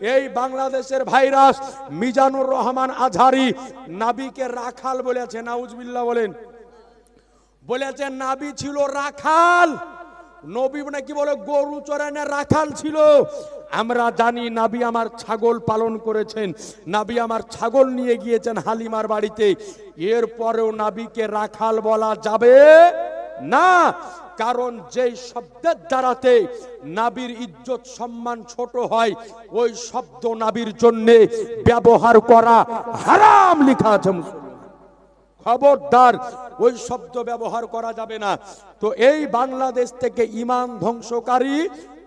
এই বাংলাদেশের ভাইরাস মিজানুর রহমান আজহারি নাবিকে রাখাল বলেছে, নাউজবিল্লাহ বলেন। বলেছে নাবি ছিল রাখাল। নবী নাকি বলে, গরু চড়ানে রাখাল ছিল। আমরা জানি নাবি আমার ছাগল পালন করেছেন। নাবি আমার ছাগল নিয়ে গিয়েছেন হালিমার বাড়িতে। এরপরেও নাবিকে রাখাল বলা যাবে না। কারণ যেই শব্দের দ্বারাতে নাবির ইজ্জত সম্মান ছোট হয়, ওই শব্দ নাবির জন্যে ব্যবহার করা হারাম লেখা আছে খবরদার, ওই শব্দ ব্যবহার করা যাবে না। তো এই বাংলাদেশ থেকে ইমান ধ্বংসকারী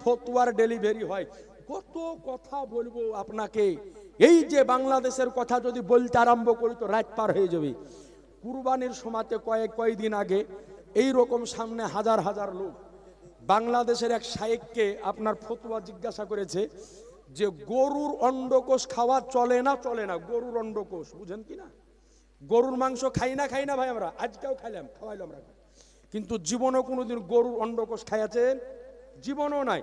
ফতুয়ার ডেলিভারি হয়। কত কথা বলব আপনাকে। এই যে বাংলাদেশের কথা যদি বলতে আরম্ভ করি তো রাত পার হয়ে যাবে। কুরবানির সময়তে কয়েক কয়েকদিন আগে এই রকম সামনে হাজার হাজার লোক। বাংলাদেশের এক শায়েককে আপনার ফতুয়া জিজ্ঞাসা করেছে যে, গরুর অন্ডকোষ খাওয়া চলে না চলে না? গরুর অন্ডকোষ, বুঝেন কি না? গরুর মাংস খাই না খাই না ভাই আমরা, আজকেও খাইলাম, খাওয়াইলাম আমরা কিন্তু জীবনও কোনোদিন গরুর অন্ডকোষ খাইয়াছেন? জীবনও নাই।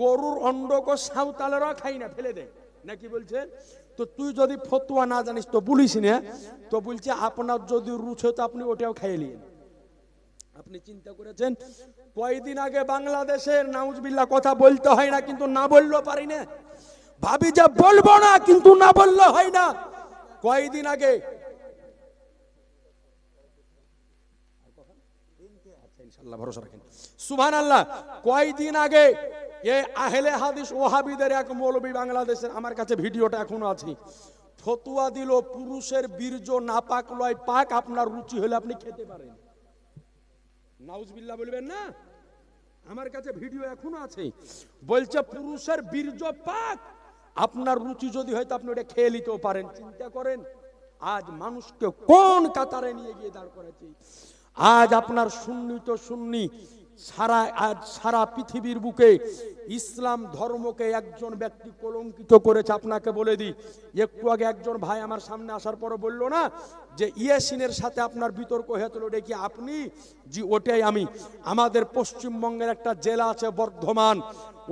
গরুর অন্ডকোষ সাঁওতালেরা খাই না, ফেলে দেয়। নাকি বলছেন? তো তুই যদি ফতুয়া না জানিস, তো বলিস না, তো বলছে, আপনার যদি রুছে তো আপনি ওটাও খাইয়ে নিন আপনি চিন্তা করেছেন? কয়দিন আগে বাংলাদেশের নাউজবিল্লা কথা বলতে হয় না, কিন্তু না বললেও পারি না। ভাবি যে বলব না, কিন্তু না বললে হয় না। কয়দিন আগে? কয়দিন আগে হাদিস ওহাবিদের এক বাংলাদেশের, আমার কাছে ভিডিওটা আছে। দিল, পুরুষের বীর্য নাপাক লয়, পাক আপনার রুচি হলে আপনি খেতে পারেন। নাউজবিল্লাহ বলবেন না? আমার কাছে ভিডিও এখনও আছে। বলছে, পুরুষের বীর্য পাক। আপনার রুচি যদি হয় তো আপনি ওটা খেয়ে নিতেও পারেন। চিন্তা করেন, আজ মানুষকে কোন কাতারে নিয়ে গিয়ে দাঁড় করেছে আজ আপনার সুন্নি তো সুন্নি সারা আজ সারা পৃথিবীর বুকে ইসলাম ধর্মকে একজন ব্যক্তি কলঙ্কিত করেছে, আপনাকে বলে দিই। একটু আগে একজন ভাই আমার সামনে আসার পর বলল না যে, ইয়াসিনের সাথে আপনার বিতর্ক হয়েছিল ওটা কি আপনি? জি, ওটাই আমি। আমাদের পশ্চিমবঙ্গের একটা জেলা আছে বর্ধমান।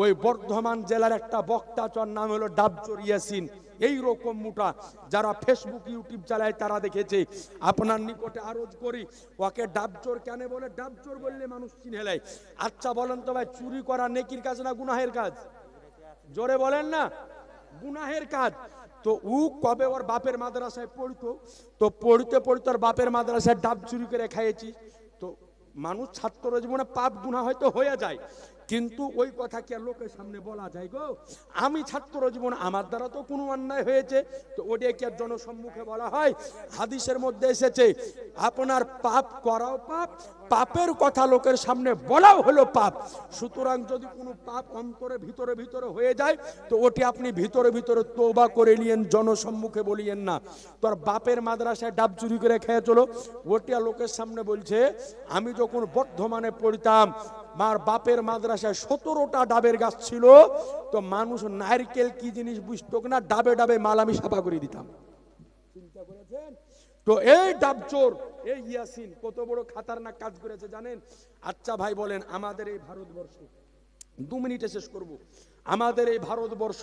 ওই বর্ধমান জেলার একটা বক্তাচর নাম হলো ডাবচর ইয়াসিন। এই রকম মোটা যারা ফেসবুক ইউটিউব চালায়, তারা দেখেছে। আপনার নিকটে আরজ করি, ওকে ডাবচোর কেন বলে? ডাবচোর বললে মানুষ চিনে নেয়। আচ্ছা বলেন তো ভাই, চুরি করা নেকির কাজ না গুনাহের কাজ? জোরে বলেন না, গুনাহের কাজ। তো উ কবে ওর বাপের মাদ্রাসায় পড়তো? তো পড়তে পড়তে ওর বাপের মাদ্রাসায় ডাব চুরি করে খাইয়েছি। তো মানুষ ছাত্র জীবনে পাপ গুণা হয়তো হয়ে যায়। কিন্তু ওই কথা কি আর লোকের সামনে বলা যায় গো? আমি ছাত্র জীবন, আমার দ্বারা তো কোনো অন্যায় হয়েছে। তো ওটা কি আর জনসম্মুখে বলা হয়? হাদিসের মধ্যে এসেছে, আপনার পাপ করাও পাপ পাপের কথা লোকের সামনে বলাও হলো পাপ। সুতরাং যদি কোনো পাপ অন্তরে, ভিতরে ভিতরে হয়ে যায়, তো ওটি আপনি ভিতরে ভিতরে তোবা করে নিয়েন, জনসম্মুখে বলিয়েন না। তোর বাপের মাদ্রাসায় ডাব চুরি করে খেয়ে চলো। ওটি আর লোকের সামনে বলছে, আমি যখন বর্ধমানে পড়িতাম, মার বাপের মাদ্রাসায় সতেরোটা ডাবের গাছ ছিল, তো মানুষ নারকেল কি জিনিস বুঝতো না ডাবে ডাবে মাল আমি সাফা করে দিতাম। চিন্তা করেছেন? তো এই ডাবচোর, এই ইয়াসিন কত বড় খাতারনাক কাজ করেছে জানেন? আচ্ছা ভাই বলেন, আমাদের এই ভারতবর্ষ, দু মিনিটে শেষ করব। আমাদের এই ভারতবর্ষ,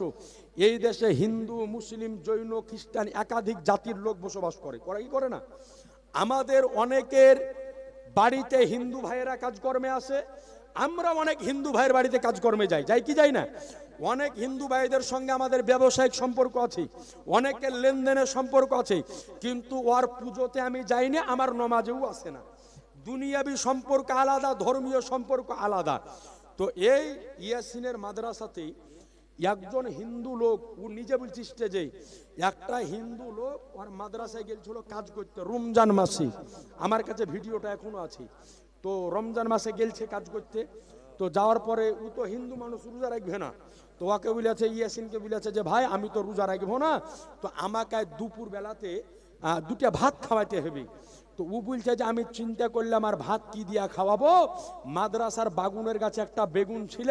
এই দেশে হিন্দু, মুসলিম, জৈন, খ্রিস্টান একাধিক জাতির লোক বসবাস করে। করে কি করে না? আমাদের অনেকের বাড়িতে হিন্দু ভাইয়েরা কাজকর্মে আসে আমরা অনেক হিন্দু ভাইয়ের বাড়িতে কাজকর্মে যাই। যাই কি যাই না? অনেক হিন্দু ভাইদের সঙ্গে আমাদের ব্যবসায়িক সম্পর্ক আছে, অনেকের লেনদেনের সম্পর্ক আছে, কিন্তু ওর পুজোতে আমি যাই না আমার নমাজেও আসে না। দুনিয়াবি সম্পর্ক আলাদা, ধর্মীয় সম্পর্ক আলাদা। তো এই ইয়াসিনের মাদ্রাসাতে একজন হিন্দু লোক, ও নিজে বলছি স্টেজে, একটা হিন্দু লোক ওর মাদ্রাসায় গেছিল কাজ করতে, রমজান মাসে। আমার কাছে ভিডিওটা এখনও আছে। তো রমজান মাসে গেলছে কাজ করতে তো যাওয়ার পরে ও তো হিন্দু মানুষ, রোজা রাখবে না। তো ওকে বলেছে, ইয়াসিনকে বলেছে যে, ভাই, আমি তো রোজা রাখব না। তো আমাকে দুপুর বেলাতে দুটা ভাত খাওয়াইতে হবে। তো ও বলছে যে, আমি চিন্তা করলাম, আর ভাত কি দিয়া খাওয়াবো? মাদ্রাসার বাগুনের গাছে একটা বেগুন ছিল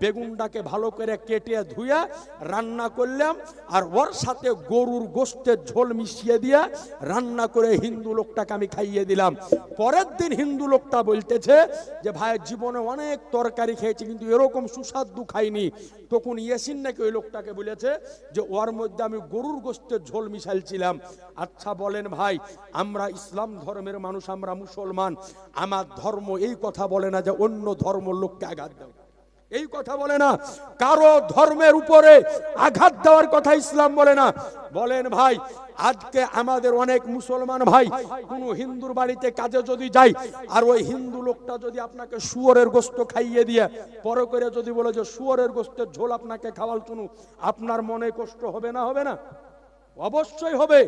বেগুনটাকে ভালো করে কেটে ধুয়ে রান্না করলাম, আর ওর সাথে গরুর গোস্তের ঝোল মিশিয়ে দিয়ে রান্না করে হিন্দু লোকটাকে আমি খাইয়ে দিলাম। পরের দিন হিন্দু লোকটা বলতেছে যে, ভাই, জীবনে অনেক তরকারি খেয়েছি, কিন্তু এরকম সুস্বাদু খাইনি। তখন ইয়াসিন নাকি ওই লোকটাকে বলেছে যে, ওর মধ্যে আমি গরুর গোস্তের ঝোল মিশাইছিলাম। আচ্ছা বলেন ভাই, আমরা ইসলাম ধর্মের মানুষ, আমরা মুসলমান। আমার ধর্ম এই কথা বলে না যে, অন্য ধর্ম লোককে আঘাত দাও এই কথা বলে না। কারও ধর্মের উপরে আঘাত দেওয়ার কথা ইসলাম বলে না। বলেন ভাই, আজকে আমাদের অনেক মুসলমান ভাই, কোন হিন্দুর বাড়িতে কাজে যদি যাই আর ওই হিন্দু লোকটা যদি আপনাকে শুয়োরের গোস্ত খাইয়ে দিয়ে, পরে করে যদি বলে যে শুয়োরের গোস্তের ঝোল আপনাকে খাওয়াল শুনু আপনার মনে কষ্ট হবে না হবে না? অবশ্যই হবে,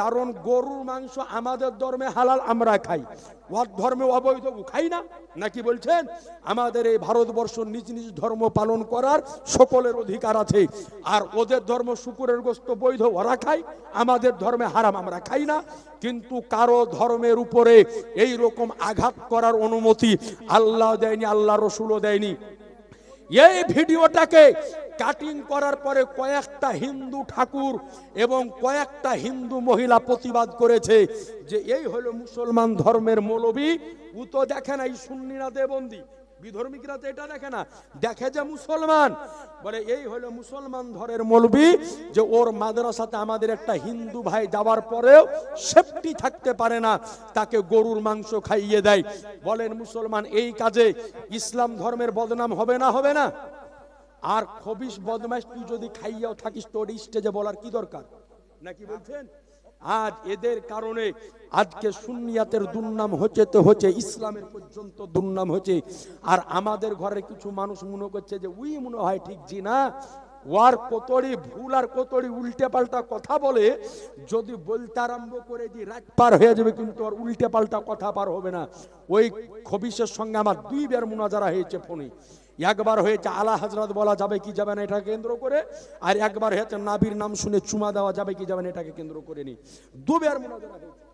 কারণ গরুর মাংস আমাদের ধর্মে হালাল আমরা খাই। ওর ধর্মে অবৈধ খাই না, নাকি বলছেন? আমাদের এই ভারতবর্ষ নিজ নিজ ধর্ম পালন করার সকলের অধিকার আছে। আর ওদের ধর্ম শুকুরের গোস্ত বৈধ, ওরা খায়। আমাদের ধর্মে হারাম আমরা খাই না। কিন্তু কারও ধর্মের উপরে এই রকম আঘাত করার অনুমতি আল্লাহ দেয়নি, আল্লাহ রসুলও দেয়নি। এই ভিডিওটাকে কাটিং করার পরে কয়েকটা হিন্দু ঠাকুর এবং কয়েকটা হিন্দু মহিলা প্রতিবাদ করেছে যে এই হলো মুসলমান ধর্মের মৌলবী। উ তো দেখে না, এই সুন্নিরা দেবন্দী। বিধর্মিকরা তো এটা দেখে না। দেখে যে মুসলমান। বলে এই হলো মুসলমান ধরের মৌলবী যে ওর মাদ্রাসাতে আমাদের একটা হিন্দু ভাই যাওয়ার পরেও সেফটি থাকতে পারে না, তাকে গরুর মাংস খাইয়ে দেয়। বলেন মুসলমান, এই কাজে ইসলাম ধর্মের বদনাম হবে না হবে না? আর খবিস বদমাস তুই যদি খাইয়াও থাকিস তোর স্টেজে বলার কি দরকার? নাকি বলছেন? আজ এদের কারণে আজকে সুন্নিয়াতের দুর্নাম হচ্ছে তো হচ্ছে ইসলামের পর্যন্ত দুর্নাম হচ্ছে। আর আমাদের ঘরে কিছু মানুষ মনে করছে যে উই মনে হয় ঠিক জি না? ওয়ার কতরি ভুল আর কতরি উল্টে পাল্টা কথা বলে যদি বলতে আরম্ভ করে যে রাত পার হয়ে যাবে কিন্তু আর উল্টে পাল্টা কথা পার হবে না। ওই খবিসের সঙ্গে আমার দুই বের মুনাজারা হয়েছে ফোনে। একবার হয়েছে, আলা হজরত বলা যাবে কি যাবে না এটা কেন্দ্র করে, আর একবার হয়েছে নাবির নাম শুনে চুমা দেওয়া যাবে কি যাবে না এটাকে কেন্দ্র করে নি। দুবার মুনাজারা হয়েছে